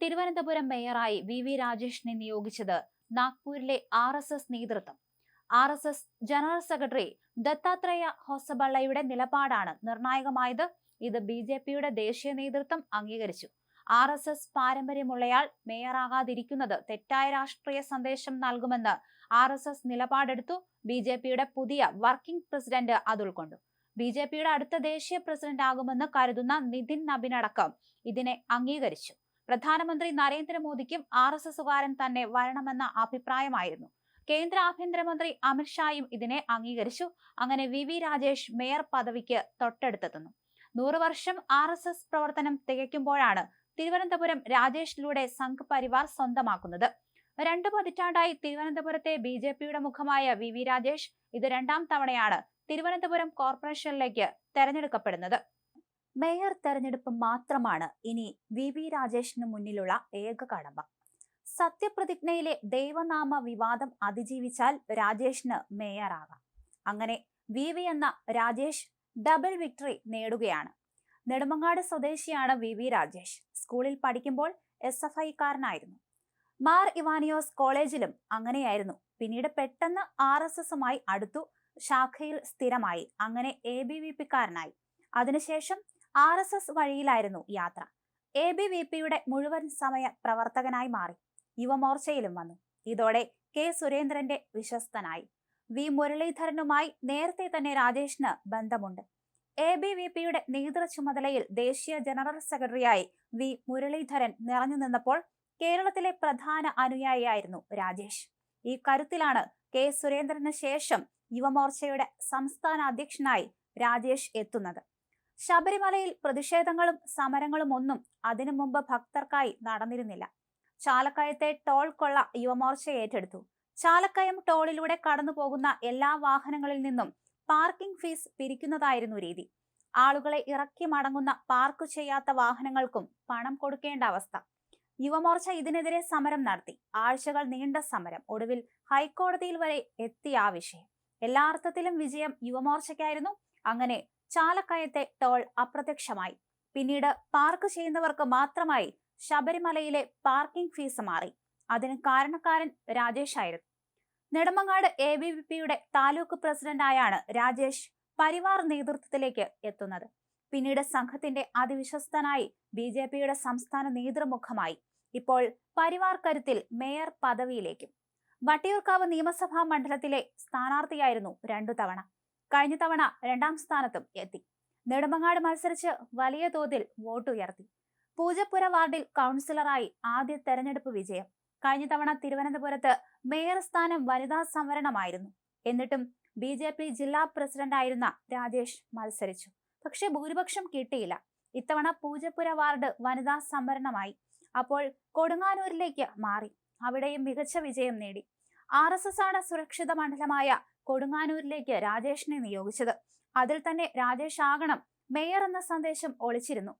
Thiruvananthapuram മേയറായി V V രാജേഷിനെ നിയോഗിച്ചത് നാഗ്പൂരിലെ ആർ എസ് എസ് നേതൃത്വം. R S S general secretary Dattatreya ഹൊസബള്ളയുടെ നിലപാടാണ് നിർണായകമായത്. ഇത് ബി ജെ പിയുടെ ദേശീയ നേതൃത്വം അംഗീകരിച്ചു. ആർ എസ് എസ് പാരമ്പര്യമുള്ളയാൾ മേയറാകാതിരിക്കുന്നത് തെറ്റായ രാഷ്ട്രീയ സന്ദേശം നൽകുമെന്ന് ആർ എസ് എസ് നിലപാടെടുത്തു. ബി ജെ പിയുടെ പുതിയ വർക്കിംഗ് പ്രസിഡന്റ് അത് ഉൾക്കൊണ്ടു ബി ജെ പിയുടെ അടുത്ത ദേശീയ പ്രസിഡന്റ് ആകുമെന്ന് കരുതുന്ന നിതിൻ നബിനടക്കം ഇതിനെ അംഗീകരിച്ചു. പ്രധാനമന്ത്രി നരേന്ദ്രമോദിക്കും ആർ എസ് എസുകാരൻ തന്നെ വരണമെന്ന അഭിപ്രായമായിരുന്നു. കേന്ദ്ര ആഭ്യന്തരമന്ത്രി അമിത്ഷായും ഇതിനെ അംഗീകരിച്ചു. അങ്ങനെ വി വി രാജേഷ് മേയർ പദവിക്ക് തൊട്ടടുത്തെത്തുന്നു. നൂറ് വർഷം ആർ എസ് എസ് പ്രവർത്തനം തികയ്ക്കുമ്പോഴാണ് തിരുവനന്തപുരം രാജേഷിലൂടെ സംഘ് പരിവാർ സ്വന്തമാക്കുന്നത്. രണ്ടു പതിറ്റാണ്ടായി തിരുവനന്തപുരത്തെ ബി ജെ പിയുടെ മുഖമായ വി വി രാജേഷ് ഇത് രണ്ടാം തവണയാണ് തിരുവനന്തപുരം കോർപ്പറേഷനിലേക്ക് തെരഞ്ഞെടുക്കപ്പെടുന്നത്. മേയർ തെരഞ്ഞെടുപ്പ് മാത്രമാണ് ഇനി വി വി രാജേഷിന് മുന്നിലുള്ള ഏക കടമ്പ സത്യപ്രതിജ്ഞയിലെ ദൈവനാമ വിവാദം അതിജീവിച്ചാൽ രാജേഷിന് മേയറാകാം. അങ്ങനെ വി വി എന്ന രാജേഷ് ഡബിൾ വിക്ടറി നേടുകയാണ്. നെടുമങ്ങാട് സ്വദേശിയാണ് വി വി രാജേഷ്. സ്കൂളിൽ പഠിക്കുമ്പോൾ എസ് എഫ് ഐക്കാരനായിരുന്നു. മാർ ഇവാനിയോസ് കോളേജിലും അങ്ങനെയായിരുന്നു. പിന്നീട് പെട്ടെന്ന് ആർ എസ് എസുമായി അടുത്തു ശാഖയിൽ സ്ഥിരമായി. അങ്ങനെ എ ബി വി പിക്കാരനായി അതിനുശേഷം ആർ എസ് എസ് വഴിയിലായിരുന്നു യാത്ര. എ ബി വി പിയുടെ മുഴുവൻ സമയ പ്രവർത്തകനായി മാറി. യുവമോർച്ചയിലും വന്നു. ഇതോടെ കെ സുരേന്ദ്രന്റെ വിശ്വസ്തനായി. വി മുരളീധരനുമായി നേരത്തെ തന്നെ രാജേഷിന് ബന്ധമുണ്ട്. എ ബി വി പിയുടെ നേതൃ ചുമതലയിൽ ദേശീയ ജനറൽ സെക്രട്ടറിയായി വി മുരളീധരൻ നിറഞ്ഞു നിന്നപ്പോൾ കേരളത്തിലെ പ്രധാന അനുയായിയായിരുന്നു രാജേഷ്. ഈ കരുത്തിലാണ് കെ സുരേന്ദ്രന് ശേഷം യുവമോർച്ചയുടെ സംസ്ഥാന അധ്യക്ഷനായി രാജേഷ് എത്തുന്നത്. ശബരിമലയിൽ പ്രതിഷേധങ്ങളും സമരങ്ങളും ഒന്നും അതിനു മുമ്പ് ഭക്തർക്കായി നടന്നിരുന്നില്ല. ചാലക്കയത്തെ ടോൾ കൊള്ള യുവമോർച്ച ഏറ്റെടുത്തു. ചാലക്കയം ടോളിലൂടെ കടന്നു പോകുന്ന എല്ലാ വാഹനങ്ങളിൽ നിന്നും പാർക്കിംഗ് ഫീസ് പിരിക്കുന്നതായിരുന്നു രീതി. ആളുകളെ ഇറക്കി മടങ്ങുന്ന പാർക്ക് ചെയ്യാത്ത വാഹനങ്ങൾക്കും പണം കൊടുക്കേണ്ട അവസ്ഥ. യുവമോർച്ച ഇതിനെതിരെ സമരം നടത്തി. ആഴ്ചകൾ നീണ്ട സമരം. ഒടുവിൽ ഹൈക്കോടതിയിൽ വരെ എത്തി ആ വിഷയം. എല്ലാ അർത്ഥത്തിലും വിജയം യുവമോർച്ചയ്ക്കായിരുന്നു. അങ്ങനെ ചാലക്കയത്തെ ടോൾ അപ്രത്യക്ഷമായി. പിന്നീട് പാർക്ക് ചെയ്യുന്നവർക്ക് മാത്രമായി ശബരിമലയിലെ പാർക്കിംഗ് ഫീസ് മാറി. അതിന് കാരണക്കാരൻ രാജേഷ് ആയിരുന്നു. നെടുമങ്ങാട് എ ബി വി പിയുടെ താലൂക്ക് പ്രസിഡന്റായാണ് രാജേഷ് പരിവാർ നേതൃത്വത്തിലേക്ക് എത്തുന്നത്. പിന്നീട് സംഘത്തിന്റെ അതിവിശ്വസ്തനായി ബി ജെ പിയുടെ സംസ്ഥാന നേതൃമുഖമായി. ഇപ്പോൾ പരിവാർ കരുത്തിൽ മേയർ പദവിയിലേക്കും. വട്ടിയൂർക്കാവ് നിയമസഭാ മണ്ഡലത്തിലെ സ്ഥാനാർത്ഥിയായിരുന്നു രണ്ടു തവണ. കഴിഞ്ഞ തവണ രണ്ടാം സ്ഥാനത്തും എത്തി. നെടുമങ്ങാട് മത്സരിച്ച് വലിയ തോതിൽ വോട്ടുയർത്തി. പൂജപ്പുര വാർഡിൽ കൗൺസിലറായി ആദ്യ തെരഞ്ഞെടുപ്പ് വിജയം. കഴിഞ്ഞ തവണ തിരുവനന്തപുരത്ത് മേയർ സ്ഥാനം വനിതാ സംവരണമായിരുന്നു. എന്നിട്ടും ബി ജെ പി ജില്ലാ പ്രസിഡന്റായിരുന്ന രാജേഷ് മത്സരിച്ചു. പക്ഷേ ഭൂരിപക്ഷം കിട്ടിയില്ല. ഇത്തവണ പൂജപ്പുര വാർഡ് വനിതാ സംവരണമായി. അപ്പോൾ കൊടുങ്ങാനൂരിലേക്ക് മാറി. അവിടെയും മികച്ച വിജയം നേടി. ആർ എസ് എസ് ആണ് സുരക്ഷിത മണ്ഡലമായ കൊടുങ്ങാനൂരിലേക്ക് രാജേഷിനെ നിയോഗിച്ചത്. അതിൽ തന്നെ രാജേഷ് ആകണം മേയർ എന്ന സന്ദേശം ഒളിച്ചിരുന്നു.